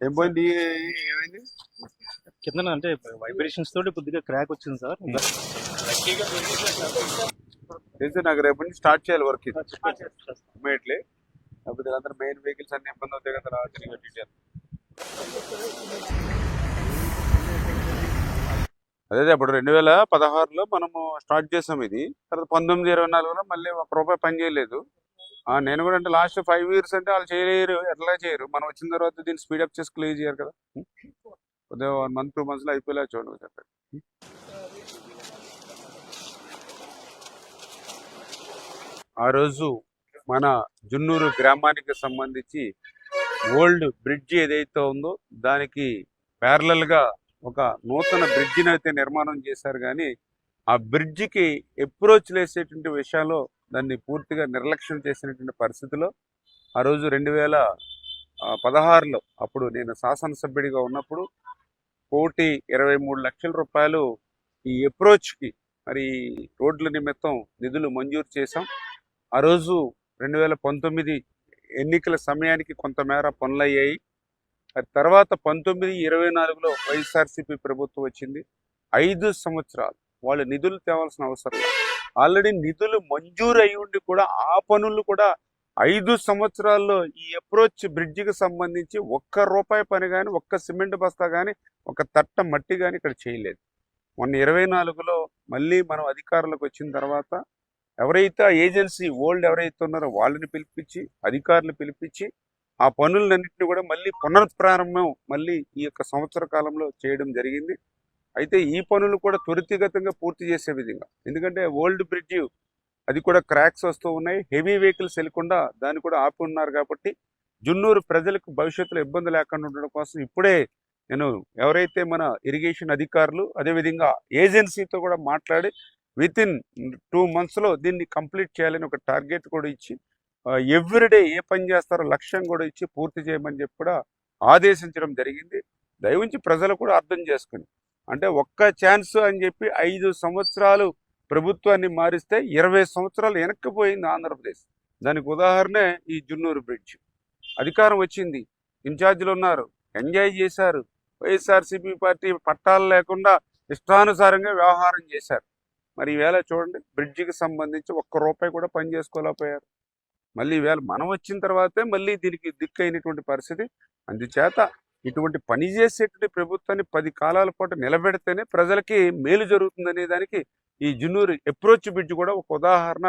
ఏం పోయింది ఏమైంది? కింద అంటే వైబ్రేషన్స్ తోటి కొద్దిగా క్రాక్ వచ్చింది సార్. తెలిసి నాకు రేపు నుంచి స్టార్ట్ చేయాలి వర్క్ ఇమీడియట్లీ లేకపోతే అందరూ మెయిన్ వెహికల్స్ అన్ని ఇబ్బంది అవుతాయి కదా రాత్రి డీటెయిల్ అదే అప్పుడు రెండు వేల పదహారులో మనము స్టార్ట్ చేసాం ఇది. తర్వాత పంతొమ్మిది ఇరవై నాలుగులో మళ్ళీ ఒక రూపాయి పని చేయలేదు. నేను కూడా అంటే లాస్ట్ ఫైవ్ ఇయర్స్ అంటే వాళ్ళు చేయలేరు ఎట్లా చేయరు. మనం వచ్చిన తర్వాత దీన్ని స్పీడప్ చేసి క్లియర్ చేయరు కదా. కొద్దిగా వన్ మంత్ టూ మంత్స్లో అయిపోయేలా చూడండి చెప్పండి ఆ రోజు మన జున్నూరు గ్రామానికి సంబంధించి ఓల్డ్ బ్రిడ్జ్ ఏదైతే ఉందో దానికి ప్యారలల్గా గా ఒక నూతన బ్రిడ్జిని అయితే నిర్మాణం చేశారు. కానీ ఆ బ్రిడ్జికి అప్రోచ్ వేసేటువంటి విషయాల్లో దాన్ని పూర్తిగా నిర్లక్ష్యం చేసినటువంటి పరిస్థితిలో ఆ రోజు రెండు వేల పదహారులో అప్పుడు నేను శాసనసభ్యుడిగా ఉన్నప్పుడు కోటి ఇరవై మూడు లక్షల రూపాయలు ఈ అప్రోచ్కి మరి రోడ్ల నిమిత్తం నిధులు మంజూరు చేశాం. ఆ రోజు రెండు వేల పంతొమ్మిది ఎన్నికల సమయానికి కొంతమేర పనులయ్యాయి. అది తర్వాత పంతొమ్మిది ఇరవై నాలుగులో వైఎస్ఆర్సీపీ ప్రభుత్వం వచ్చింది. ఐదు సంవత్సరాలు వాళ్ళు నిధులు తేవాల్సిన అవసరం లేదు. ఆల్రెడీ నిధులు మంజూరు అయి ఉండి కూడా ఆ పనులు కూడా ఐదు సంవత్సరాల్లో ఈ అప్రోచ్ బ్రిడ్జికి సంబంధించి ఒక్క రూపాయి పని కానీ ఒక్క సిమెంట్ బస్తా కానీ ఒక తట్ట మట్టి కానీ ఇక్కడ చేయలేదు. మొన్న ఇరవై నాలుగులో మళ్ళీ మనం అధికారులకు వచ్చిన తర్వాత ఎవరైతే ఆ ఏజెన్సీ ఓల్డ్ ఎవరైతే ఉన్నారో వాళ్ళని పిలిపించి అధికారులు పిలిపించి ఆ పనులన్నింటినీ కూడా మళ్ళీ పునఃప్రారంభం మళ్ళీ ఈ యొక్క సంవత్సర కాలంలో చేయడం జరిగింది. అయితే ఈ పనులు కూడా త్వరితగతంగా పూర్తి చేసే విధంగా. ఎందుకంటే ఓల్డ్ బ్రిడ్జ్ అది కూడా క్రాక్స్ వస్తూ ఉన్నాయి. హెవీ వెహికల్స్ వెళ్ళకుండా దాన్ని కూడా ఆపి ఉన్నారు కాబట్టి జున్నూరు ప్రజలకు భవిష్యత్తులో ఇబ్బంది లేకుండా ఉండడం కోసం ఇప్పుడే నేను ఎవరైతే మన ఇరిగేషన్ అధికారులు అదేవిధంగా ఏజెన్సీతో కూడా మాట్లాడి విత్ ఇన్ టూ మంత్స్లో దీన్ని కంప్లీట్ చేయాలని ఒక టార్గెట్ కూడా ఇచ్చి ఎవ్రీడే ఏ పని చేస్తారో లక్ష్యం కూడా ఇచ్చి పూర్తి చేయమని చెప్పి కూడా ఆదేశించడం జరిగింది. దయవుంచి ప్రజలు కూడా అర్థం చేసుకుని అంటే ఒక్క ఛాన్స్ అని చెప్పి ఐదు సంవత్సరాలు ప్రభుత్వాన్ని మారిస్తే ఇరవై సంవత్సరాలు వెనక్కిపోయింది ఆంధ్రప్రదేశ్. దానికి ఉదాహరణే ఈ జున్నూరు బ్రిడ్జ్. అధికారం వచ్చింది. ఇన్ఛార్జీలు ఉన్నారు. ఎంజాయ్ చేశారు. వైఎస్ఆర్సీపీ పార్టీ పట్టాలు లేకుండా ఇష్టానుసారంగా వ్యవహారం చేశారు. మరి ఈవేళ చూడండి బ్రిడ్జికి సంబంధించి ఒక్క రూపాయి కూడా పని చేసుకోలేకపోయారు. మళ్ళీ ఈవేళ మనం వచ్చిన తర్వాతే మళ్ళీ దీనికి దిక్కు అయినటువంటి పరిస్థితి. అందుచేత ఇటువంటి పనిచేసేటువంటి ప్రభుత్వాన్ని పది కాలాల పాటు నిలబెడితేనే ప్రజలకి మేలు జరుగుతుందనే దానికి ఈ జున్నూరు అప్రోచ్ బ్రిడ్జ్ కూడా ఒక ఉదాహరణ